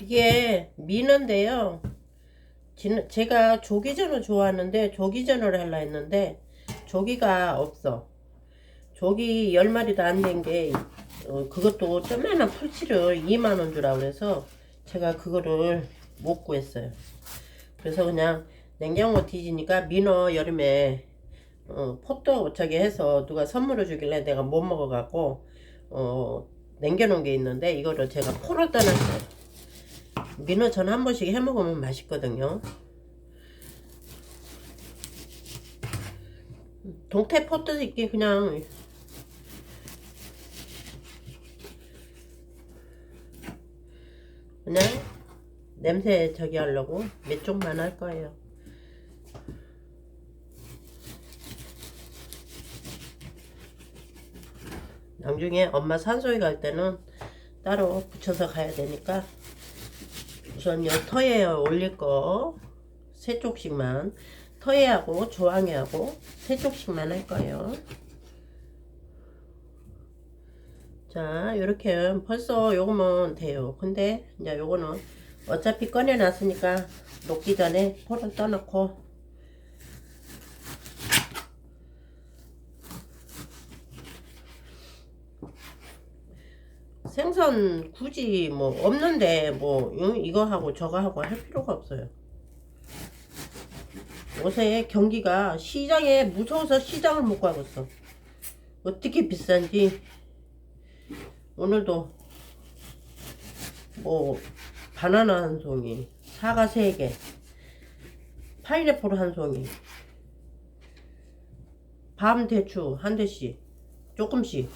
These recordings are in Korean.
이게. 진- 제가 조기전을 좋아하는데 조기전을 하려 했는데 조기가 없어. 조기 10마리도 안 된게 어, 그것도 조그마한 풀치를 2만원 주라 그래서 제가 그거를 못 구했어요. 그래서 그냥 냉장고 뒤지니까 민어 여름에 어, 포도 저기 해서 누가 선물을 주길래 내가 못 먹어갖고 어, 남겨놓은 게 있는데 이거를 제가 포로 떠났어요. 민어 전 한 번씩 해 먹으면 맛있거든요. 동태 있게 그냥 그냥 냄새 저기 하려고 몇 쪽만 할 거예요. 나중에 엄마 산소에 갈 때는 따로 붙여서 가야 되니까 우선 요 터에 올릴 거 세 쪽씩만 터에하고 조항에하고 세 쪽씩만 할 거예요. 자 이렇게 벌써 요거면 돼요. 근데 이제 요거는 어차피 꺼내놨으니까 녹기 전에 포를 떠놓고 생선 굳이 뭐 없는데 뭐 응, 이거 하고 저거 하고 할 필요가 없어요. 요새 경기가 시장에 무서워서 시장을 못 가겠어. 어떻게 비싼지 오늘도 뭐 바나나 한 송이, 사과 세 개, 파인애플 한 송이, 밤 대추 한 대씩 조금씩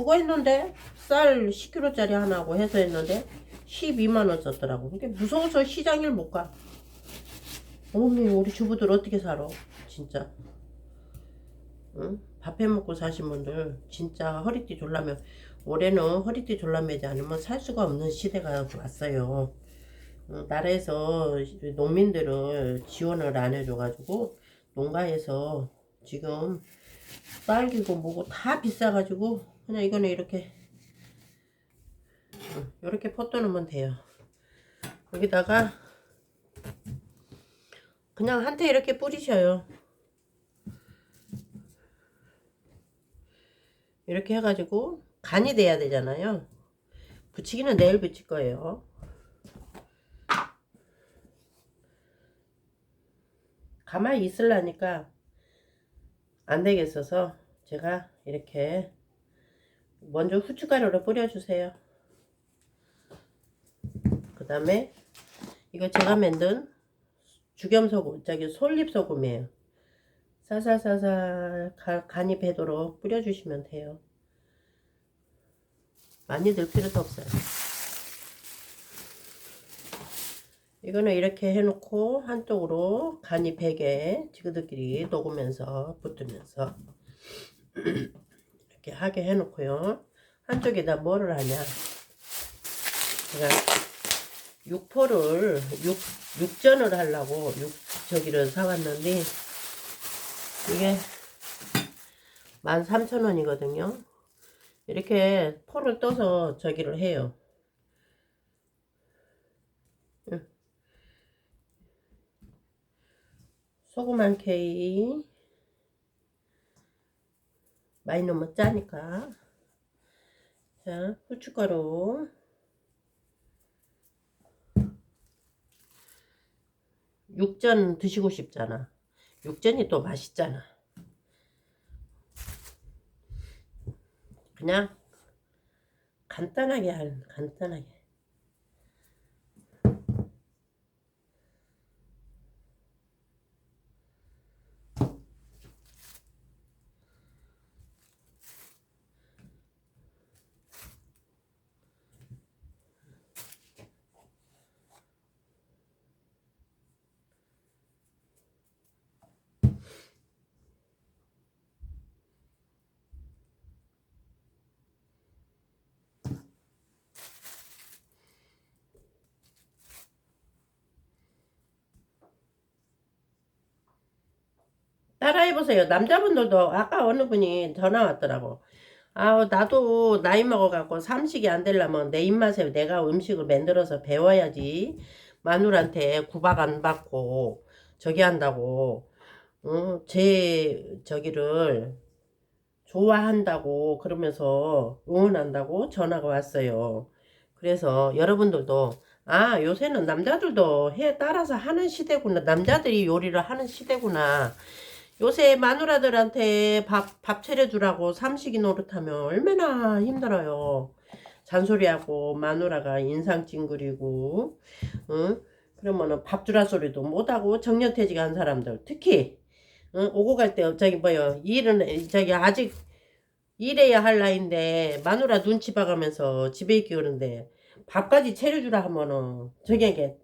그거 했는데 쌀 10kg짜리 하나고 해서 했는데 12만원 썼더라고. 그게 무서워서 시장을 못가. 어머니 우리 주부들 어떻게 살아 진짜. 응? 밥 해 먹고 사신 분들 진짜 허리띠 졸라면 올해는 허리띠 졸라매지 않으면 살 수가 없는 시대가 왔어요. 응, 나라에서 농민들을 지원을 안 해줘가지고 농가에서 지금 쌀기고 뭐고 다 비싸가지고 그냥 이거는 이렇게. 응, 이렇게 퍼떠 놓으면 돼요. 여기다가 그냥 한테 이렇게 뿌리셔요. 이렇게 해가지고 간이 돼야 되잖아요. 붙이기는 내일 붙일 거예요. 가만히 있으려니까 안 되겠어서 제가 이렇게 먼저 후춧가루를 뿌려주세요. 그 다음에 이거 제가 만든 죽염소금, 저기 솔잎소금이에요. 가- 간이 배도록 뿌려주시면 돼요. 많이 넣을 필요도 없어요. 이거는 이렇게 해놓고 한쪽으로 간이 배게 지그들끼리 녹으면서 붙으면서 이렇게 하게 해놓고요. 한쪽에다 뭐를 하냐. 제가 육포를 육, 육전을 하려고 육, 저기를 사왔는데 이게 13,000원이거든요. 이렇게 포를 떠서 저기를 해요. 소금 한 케이 많이 넣으면 짜니까. 자 후춧가루. 육전 드시고 싶잖아. 육전이 또 맛있잖아. 그냥 간단하게 할 간단하게 따라해보세요. 남자분들도 아까 어느 분이 전화 왔더라고. 아, 나도 나이 먹어갖고 삼식이 안 되려면 내 입맛에 내가 음식을 만들어서 배워야지. 마누라한테 구박 안 받고 저기 한다고, 어, 제 저기를 좋아한다고 그러면서 응원한다고 전화가 왔어요. 그래서 여러분들도 아, 요새는 남자들도 해 따라서 하는 시대구나. 남자들이 요리를 하는 시대구나. 요새 마누라들한테 밥, 밥 차려주라고 삼식이 노릇하면 얼마나 힘들어요. 잔소리하고 마누라가 인상 찡그리고, 응? 그러면은 밥 주라 소리도 못하고 정년퇴직한 사람들, 특히, 응? 오고 갈 때, 저기 뭐요, 일은, 저기 아직 일해야 할 나이인데, 마누라 눈치 봐가면서 집에 있기 그런데, 밥까지 차려주라 하면은, 저기에게,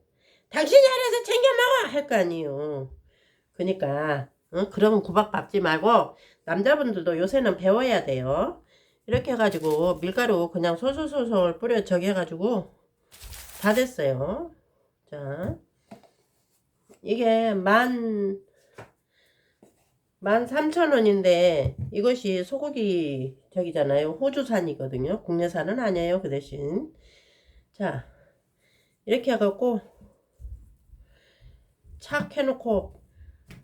당신이 알아서 챙겨 먹어! 할 거 아니에요. 그니까, 응? 그러면 구박 받지 말고 남자분들도 요새는 배워야 돼요. 이렇게 해가지고 밀가루 그냥 솔솔솔솔 뿌려 저기 해가지고 다 됐어요. 자, 이게 만, 만 삼천 원인데 이것이 소고기 저기잖아요. 호주산이거든요. 국내산은 아니에요. 그 대신. 자, 이렇게 해갖고 착 해놓고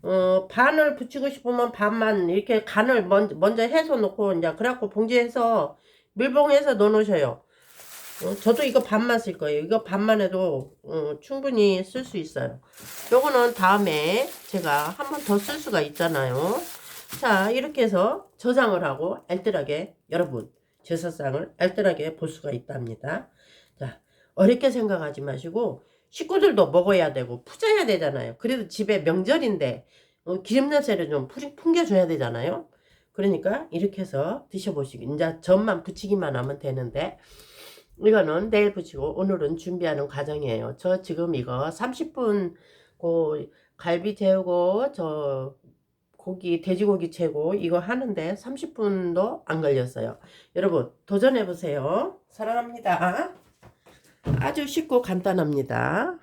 어, 반을 붙이고 싶으면 반만 이렇게 간을 먼저, 먼저 해서 놓고 이제 그래갖고 봉지에서 밀봉해서 넣어 놓으셔요. 어, 저도 이거 반만 쓸 거예요. 이거 반만 해도 어, 충분히 쓸 수 있어요. 요거는 다음에 제가 한 번 더 쓸 수가 있잖아요. 자, 이렇게 해서 저장을 하고 알뜰하게 여러분 제사상을 알뜰하게 볼 수가 있답니다. 자, 어렵게 생각하지 마시고 식구들도 먹어야 되고 푸져야 되잖아요. 그래도 집에 명절인데 어, 기름 냄새를 좀 푸- 풍겨줘야 되잖아요. 그러니까 이렇게 해서 드셔보시기 이제 전만 부치기만 하면 되는데 이거는 내일 부치고 오늘은 준비하는 과정이에요. 저 지금 이거 30분 고 갈비 재우고 저 고기 돼지고기 채고 이거 하는데 30분도 안 걸렸어요. 여러분 도전해 보세요. 사랑합니다. 아주 쉽고 간단합니다.